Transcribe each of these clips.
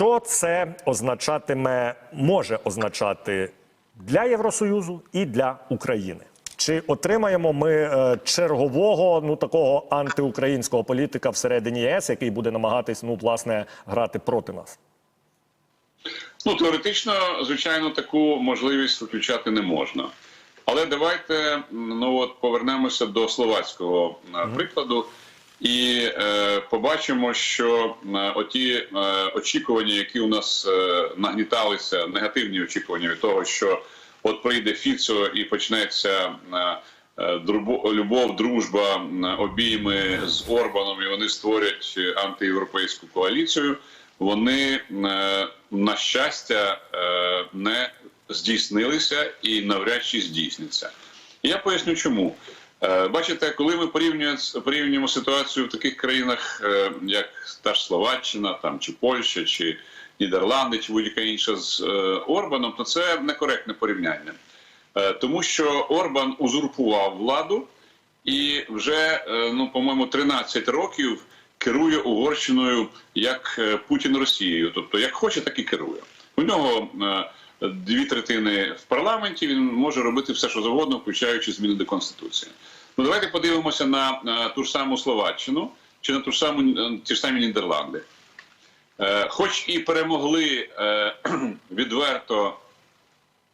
Що це означатиме, може означати для Євросоюзу і для України? Чи отримаємо ми е, чергового ну такого антиукраїнського політика всередині ЄС, який буде намагатись ну власне грати проти нас? Ну, теоретично, звичайно, таку можливість виключати не можна. Але давайте ну от повернемося до словацького е, прикладу і е, побачимо, що е, оті е, очікування, які у нас е, нагніталися, негативні очікування від того, що от прийде Фіцо і почнеться. Е, е, друбо- любов, дружба, обійми з Орбаном, і вони створять антиєвропейську коаліцію. Вони е, на щастя е, не здійснилися і навряд чи здійсняться. Я поясню, чому. Е, Бачите, коли ми порівнюємо, порівнюємо ситуацію в таких країнах, е, як та ж Словаччина, там чи Польща, чи Нідерланди, чи будь-яка інша з е, Орбаном, то це некоректне порівняння. Тому що Орбан узурпував владу і вже, ну, по-моєму, 13 років керує Угорщиною як Путін Росією. Тобто, як хоче, так і керує. У нього дві третини в парламенті. Він може робити все, що завгодно, включаючи зміни до конституції. Ну давайте подивимося на, на ту ж саму Словаччину чи на ту ж саму е, ті ж самі Нідерланди. Е, Хоч і перемогли е, відверто,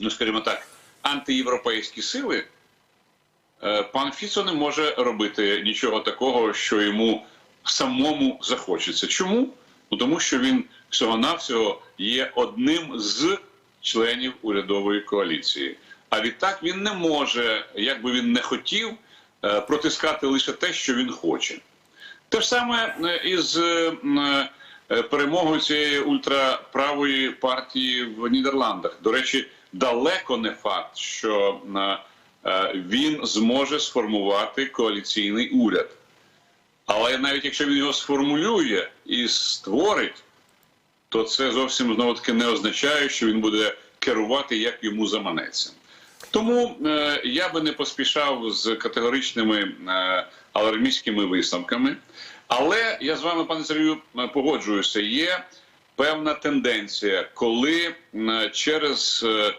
ну скажімо так, антиєвропейські сили. Е, Пан Фіцо не може робити нічого такого, що йому самому захочеться. Чому? Ну тому що він всього-навсього є одним з членів урядової коаліції. А відтак він не може, як би він не хотів, е, протискати лише те, що він хоче. Те ж саме е, із е, е, перемогою цієї ультраправої партії в Нідерландах. До речі, далеко не факт, що е, е, він зможе сформувати коаліційний уряд. Але навіть якщо він його сформулює і створить, то це зовсім знову таки не означає, що він буде керувати як йому заманеться. Тому е, я би не поспішав з категоричними е, алармістськими висновками. Але я з вами, пане Сергію, е, погоджуюся. Є певна тенденція, коли е, через е,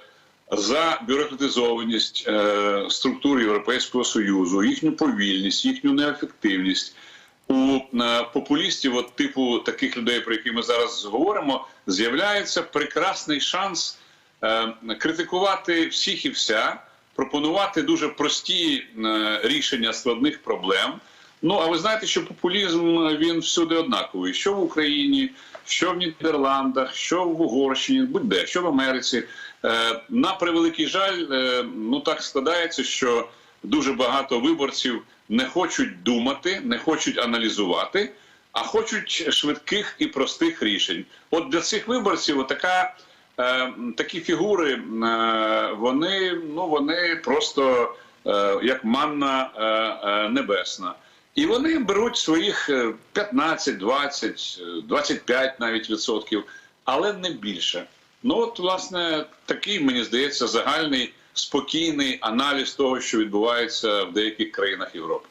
забюрократизованість е, структур Європейського союзу, їхню повільність, їхню неефективність у е, популістів, от типу таких людей, про які ми зараз говоримо, з'являється прекрасний шанс критикувати всіх і вся, пропонувати дуже прості е, рішення складних проблем. Ну а ви знаєте, що популізм е, він всюди однаковий, що в Україні, що в Нідерландах, що в Угорщині, будь-де, що в Америці. Е, На превеликий жаль, е, ну так складається, що дуже багато виборців не хочуть думати, не хочуть аналізувати, а хочуть швидких і простих рішень. От для цих виборців така, е, такі фігури, е, вони, ну, вони просто е, як манна е, е, небесна. І вони беруть своїх е, 15, 20, е, 25 навіть відсотків, але не більше. Ну от, власне, такий, мені здається, загальний спокійний аналіз того, що відбувається в деяких країнах Європи.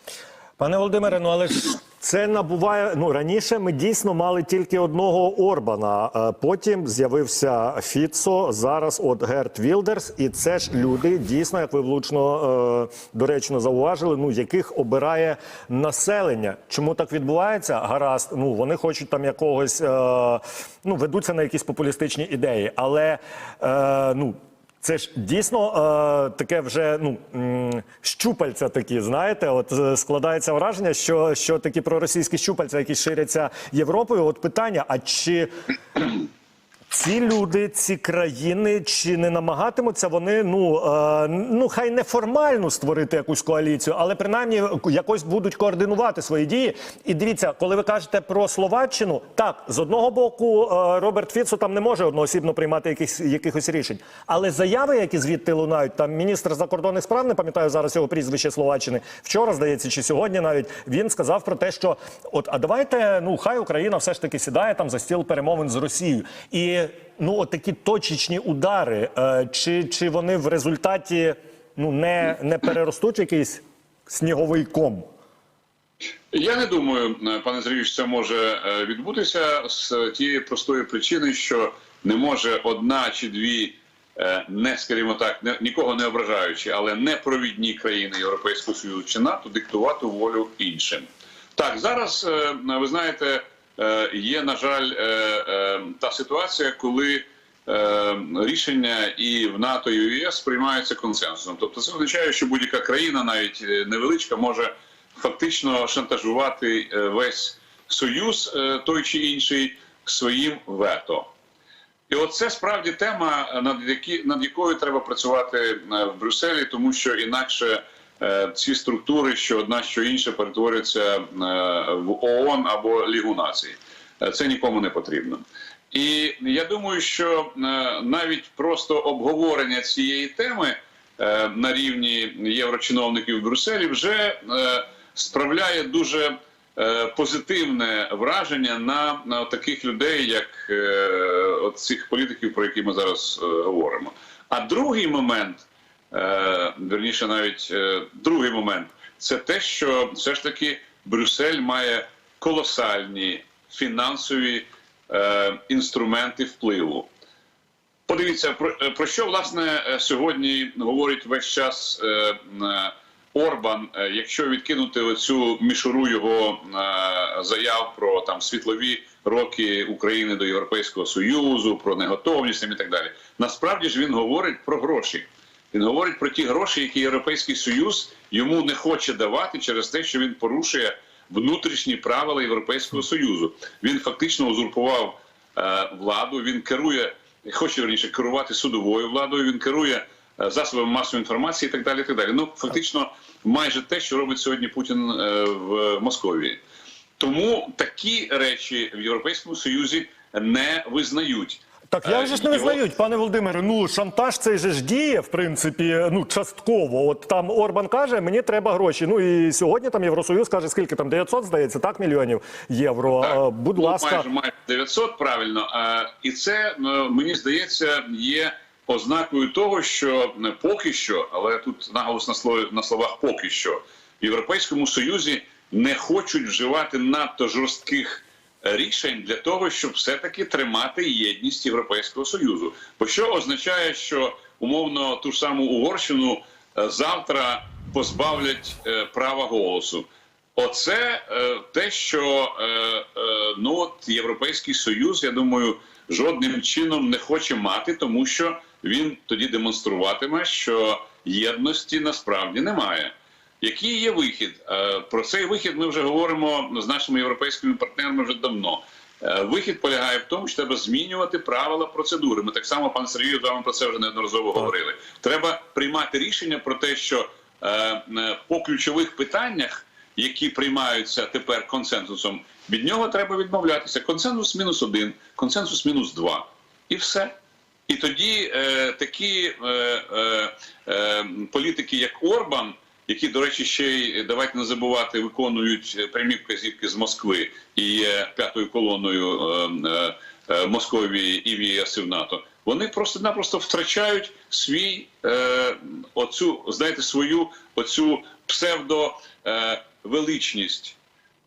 Пане Володимире, ну але ж це набуває. Ну раніше ми дійсно мали тільки одного Орбана. е, Потім з'явився Фіцо. Зараз от Герт Вілдерс, і це ж люди дійсно, як ви влучно е, доречно зауважили, ну яких обирає населення. Чому так відбувається? Гаразд, ну вони хочуть там якогось, е, ну ведуться на якісь популістичні ідеї, але ну. Це ж дійсно е, таке вже ну щупальця такі, знаєте, от е, складається враження, що, що такі проросійські щупальця, які ширяться Європою. От питання: а чи ці люди, ці країни, чи не намагатимуться вони, ну е, ну хай не формально створити якусь коаліцію, але принаймні якось будуть координувати свої дії. І дивіться, коли ви кажете про Словаччину, так з одного боку е, Роберт Фіцо там не може одноосібно приймати якихось якихось рішень, але заяви, які звідти лунають, там міністр закордонних справ, не пам'ятаю зараз його прізвище Словаччини. Вчора здається, чи сьогодні навіть він сказав про те, що от а давайте, ну хай Україна все ж таки сідає там за стіл перемовин з Росією і. Ну, такі точечні удари, е, чи, чи вони в результаті ну, не, не переростуть якийсь сніговий ком? Я не думаю, е, пане Сергію, що це може е, відбутися з тієї простої причини, що не може одна чи дві, не скажімо так, не, нікого не ображаючи, але не провідні країни Європейського Союзу чи НАТО диктувати волю іншим. Так, зараз ви знаєте, є на жаль е, е, та ситуація, коли е, рішення і в НАТО, і в ЄС приймаються консенсусом. Тобто, це означає, що будь-яка країна, навіть е, невеличка, може фактично шантажувати е, весь союз, е, той чи інший, своїм вето. І от це справді тема, е, над, які, над якою треба працювати е, в Брюсселі, тому що інакше е, ці структури, що одна, що інша, перетворюються е, в ООН або Лігу націй. Е, Це нікому не потрібно. І я думаю, що е, навіть просто обговорення цієї теми е, на рівні єврочиновників в Брюсселі вже е, справляє дуже е, позитивне враження на, на таких людей, як е, цих політиків, про які ми зараз е, говоримо. А другий момент, е, верніше, навіть е, другий момент, це те, що все ж таки Брюссель має колосальні фінансові е, інструменти впливу. Подивіться, про, е, що власне е, сьогодні говорить весь час е, е, Орбан, е, якщо відкинути оцю мішуру його е, заяв про там світлові роки України до Європейського Союзу, про неготовність і так далі. Насправді ж він говорить про гроші. Він говорить про ті гроші, які Європейський Союз йому не хоче давати через те, що він порушує внутрішні правила Європейського Союзу. Він фактично узурпував е, владу. Він керує, хоче верніше керувати судовою владою. Він керує е, засобами масової інформації і так далі. І так далі. Ну фактично, майже те, що робить сьогодні Путін е, в Московії. Тому такі речі в Європейському Союзі не визнають. Так Е, як же ж не визнають, пане Володимире? Ну шантаж цей же ж діє, в принципі, ну частково. От там Орбан каже, мені треба гроші. Ну і сьогодні там Євросоюз каже, скільки там 900, здається, так мільйонів євро. Так. Е, Будь Ну, ласка, майже майже 900, правильно. А, і це е, мені здається є ознакою того, що е, поки що, але тут наголос на слові на словах поки що в Європейському Союзі не хочуть вживати надто жорстких е, рішень для того, щоб все-таки тримати єдність Європейського Союзу. Бо що означає, що умовно ту саму Угорщину е, завтра позбавлять е, права голосу. Оце е, те, що е, е, ну от Європейський Союз, я думаю, жодним чином не хоче мати, тому що він тоді демонструватиме, що єдності насправді немає. Який є вихід? Е, Про цей вихід ми вже говоримо з нашими європейськими партнерами вже давно. Е, Вихід полягає в тому, що треба змінювати правила процедури. Ми так само, пан Сергій, з вами про це вже неодноразово говорили. Треба приймати рішення про те, що е, по ключових питаннях, які приймаються тепер консенсусом, від нього треба відмовлятися. Консенсус мінус один, консенсус мінус два. І все. І тоді е, такі е, е, політики, як Орбан, які, до речі, ще й давайте не забувати, виконують прямі вказівки з Москви і є п'ятою колоною е, е, е, Московії і в ЄС і в НАТО. Вони просто-напросто втрачають свій е, оцю, знаєте, свою оцю псевдо е.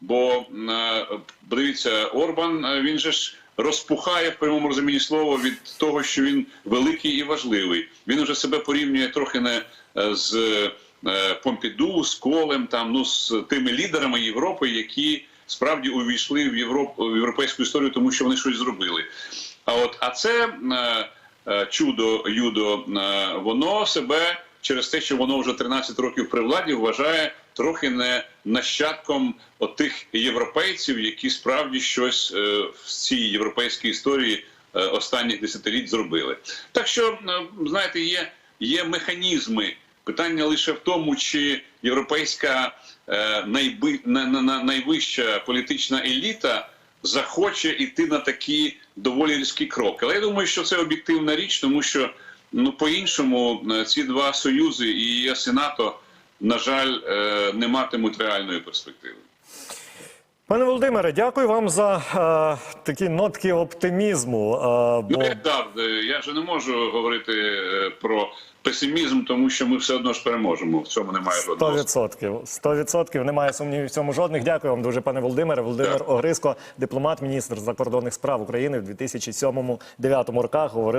Бо е, подивіться, Орбан е, він же ж розпухає в прямому розумінні слова від того, що він великий і важливий. Він уже себе порівнює трохи не е, з е, Помпіду, з Колем, там ну з тими лідерами Європи, які справді увійшли в Європу в європейську історію, тому що вони щось зробили. А от а це е, е, чудо юдо, е, воно себе через те, що воно вже 13 років при владі вважає трохи не нащадком отих європейців, які справді щось е, в цій європейській історії е, останніх десятиліть зробили. Так що е, знаєте, є, є механізми. Питання лише в тому, чи європейська е, найвища політична еліта захоче йти на такі доволі різкі кроки. Але я думаю, що це об'єктивна річ, тому що ну по-іншому е, ці два союзи і ЄС і НАТО, на жаль, е, не матимуть реальної перспективи. Пане Володимире, дякую вам за е, такі нотки оптимізму. Е, Ну, бо як завжди, я вже не можу говорити е, про песимізм, тому що ми все одно ж переможемо. В цьому немає жодного. 100%. 100%. Немає сумнівів в цьому жодних. Дякую вам дуже, пане Володимире. Володимир Огриско, дипломат, міністр закордонних справ України в 2007-2009 роках. Говорив